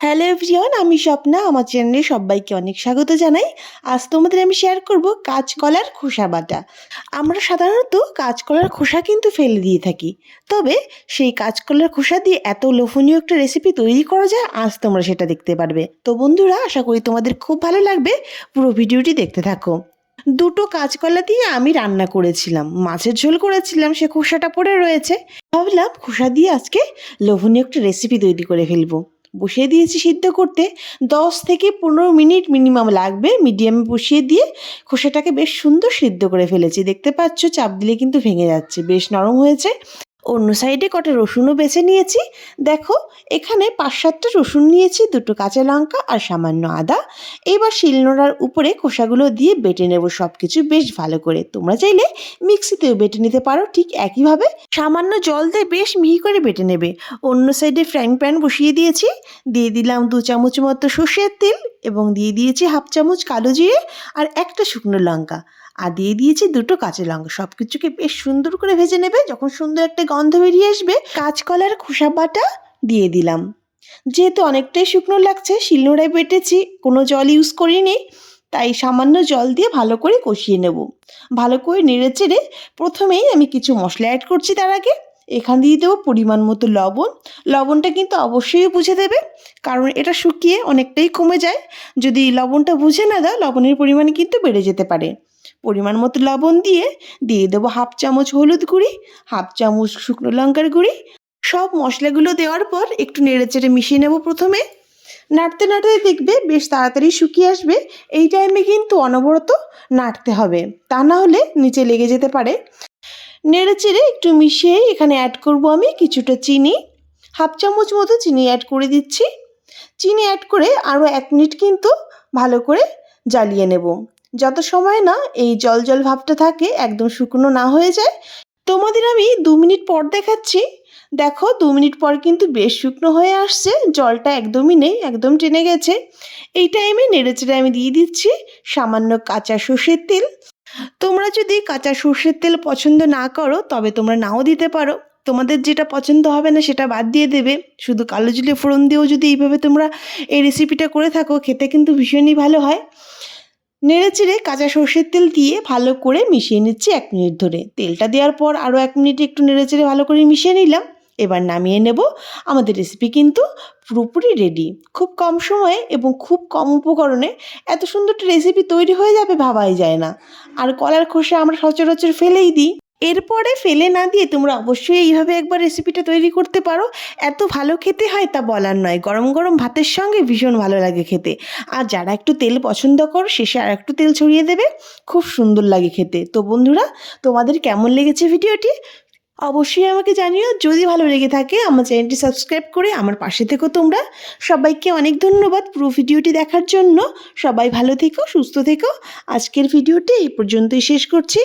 Hello everyone আমি স্বপ্না, আমার চ্যানেলে সবাইকে অনেক স্বাগত জানাই। আজ তোমাদের আমি শেয়ার করব কাঁচকলার খোসা বাটা। আমরা সাধারণত কাঁচকলার খোসা কিন্তু ফেলে দিয়ে থাকি। তবে সেই কাঁচকলার খোসা দিয়ে এত লোভনীয় একটা রেসিপি তৈরি করা যায়, আজ তোমরা সেটা দেখতে পারবে। তো বন্ধুরা, আশা করি তোমাদের খুব ভালো লাগবে। পুরো ভিডিওটি দেখতে থাকো। দুটো কাঁচকলা দিয়ে আমি রান্না করেছিলাম। মাছের ঝোল করেছিলাম, সে খোসাটা পড়ে রয়েছে। ভাবলাম খোসা দিয়ে আজকে লোভনীয় একটা রেসিপি তৈরি করে ফেলব। বসিয়ে দিয়েছি সিদ্ধ করতে। দশ থেকে পনেরো মিনিট মিনিমাম লাগবে মিডিয়ামে বসিয়ে দিয়ে খোসাটাকে বেশ সুন্দর সিদ্ধ করে ফেলেছি। দেখতে পাচ্ছ, চাপ দিলে কিন্তু ভেঙে যাচ্ছে, বেশ নরম হয়েছে। অন্য সাইডে কটা রসুনও বেছে নিয়েছি। দেখো, এখানে পাঁচ সাতটা রসুন নিয়েছি, দুটো কাঁচা লঙ্কা আর সামান্য আদা। এবার শিলনোড়ার উপরে খোসাগুলো দিয়ে বেটে নেব সব কিছু বেশ ভালো করে। তোমরা চাইলে মিক্সিতেও বেটে নিতে পারো, ঠিক একইভাবে সামান্য জল দিয়ে বেশ মিহি করে বেটে নেবে। অন্য সাইডে ফ্রাইং প্যান বসিয়ে দিয়েছি। দিয়ে দিলাম দু চামচ মতো সর্ষের তেল এবং দিয়ে দিয়েছি হাফ চামচ কালো জিরে আর একটা শুকনো লঙ্কা। আর দিয়ে দিয়েছি দুটো কাঁচা লঙ্কা। সব কিছুকে বেশ সুন্দর করে ভেজে নেবে। যখন সুন্দর একটা গন্ধ বেরিয়ে আসবে, কাঁচকলার খোসা বাটা দিয়ে দিলাম। যেহেতু অনেকটাই শুকনো লাগছে, শিলনোড়ায় বেটেছি, কোনো জল ইউজ করিনি, তাই সামান্য জল দিয়ে ভালো করে কষিয়ে নেব। ভালো করে নেড়ে চেড়ে প্রথমেই আমি কিছু মশলা অ্যাড করছি তার আগে। এখান দিয়ে দেবো পরিমাণ মতো লবণ। লবণটা কিন্তু অবশ্যই বুঝে দেবে, কারণ এটা শুকিয়ে অনেকটাই কমে যায়। যদি লবণটা বুঝে না দাও, লবণের পরিমাণ কিন্তু বেড়ে যেতে পারে। পরিমাণ মতো লবণ দিয়ে দিয়ে দেবো হাফ চামচ হলুদ গুঁড়ি, হাফ চামচ শুকনো লঙ্কার গুঁড়ি। সব মশলাগুলো দেওয়ার পর একটু নেড়ে চেড়ে মিশিয়ে নেব প্রথমে। নাড়তে নাড়তে দেখবে বেশ তাড়াতাড়ি শুকিয়ে আসবে। এই টাইমে কিন্তু অনবরত নাড়তে হবে। তা না হলে নিচে লেগে যেতে পারে। নেড়ে চেড়ে একটু মিশিয়ে এখানে অ্যাড করব আমি কিছুটা চিনি। হাফ চামচ মতো চিনি অ্যাড করে দিচ্ছি। চিনি অ্যাড করে আরও এক মিনিট কিন্তু ভালো করে জ্বালিয়ে নেব। যত সময় না এই জল জল ভাবটা থাকে, একদম শুকনো না হয়ে যায়। তোমাদের আমি দু মিনিট পর দেখাচ্ছি। দেখো, দু মিনিট পর কিন্তু বেশ শুকনো হয়ে আসছে, জলটা একদমই নেই, একদম টেনে গেছে। এই টাইমে নেড়েচেড়ে আমি দিয়ে দিচ্ছি সামান্য কাঁচা সর্ষের তেল। তোমরা যদি কাঁচা সর্ষের তেল পছন্দ না করো, তবে তোমরা নাও দিতে পারো। তোমাদের যেটা পছন্দ হবে না সেটা বাদ দিয়ে দেবে। শুধু কালো জিলে ফোড়ন দিয়েও যদি এইভাবে তোমরা এই রেসিপিটা করে থাকো, খেতে কিন্তু ভীষণই ভালো হয়। নেড়ে চেড়ে কাঁচা সর্ষের তেল দিয়ে ভালো করে মিশিয়ে নিচ্ছি এক মিনিট ধরে। তেলটা দেওয়ার পর আরও এক মিনিট একটু নেড়েচেড়ে ভালো করে মিশিয়ে নিলাম। এবার নামিয়ে নেব। আমাদের রেসিপি কিন্তু পুরোপুরি রেডি খুব কম সময়ে এবং খুব কম উপকরণে এত সুন্দর একটা রেসিপি তৈরি হয়ে যাবে ভাবাই যায় না। আর কলার খোসা আমরা সচরাচর ফেলেই দিই। এরপরে ফেলে না দিয়ে তোমরা অবশ্যই এইভাবে একবার রেসিপিটা তৈরি করতে পারো। এত ভালো খেতে হয় তা বলার নয়। গরম গরম ভাতের সঙ্গে ভীষণ ভালো লাগে খেতে। আর যারা একটু তেল পছন্দ করো শেষে আর একটু তেল ছড়িয়ে দেবে। খুব সুন্দর লাগে খেতে। তো বন্ধুরা, তোমাদের কেমন লেগেছে ভিডিওটি? অবশ্যই আমাকে জানিও। যদি ভালো লেগে থাকে, আমার চ্যানেলটি সাবস্ক্রাইব করে আমার পাশে থেকো তোমরা। সবাইকে অনেক ধন্যবাদ পুরো ভিডিওটি দেখার জন্য। সবাই ভালো থেকো, সুস্থ থেকো। আজকের ভিডিওটি এই পর্যন্তই শেষ করছি।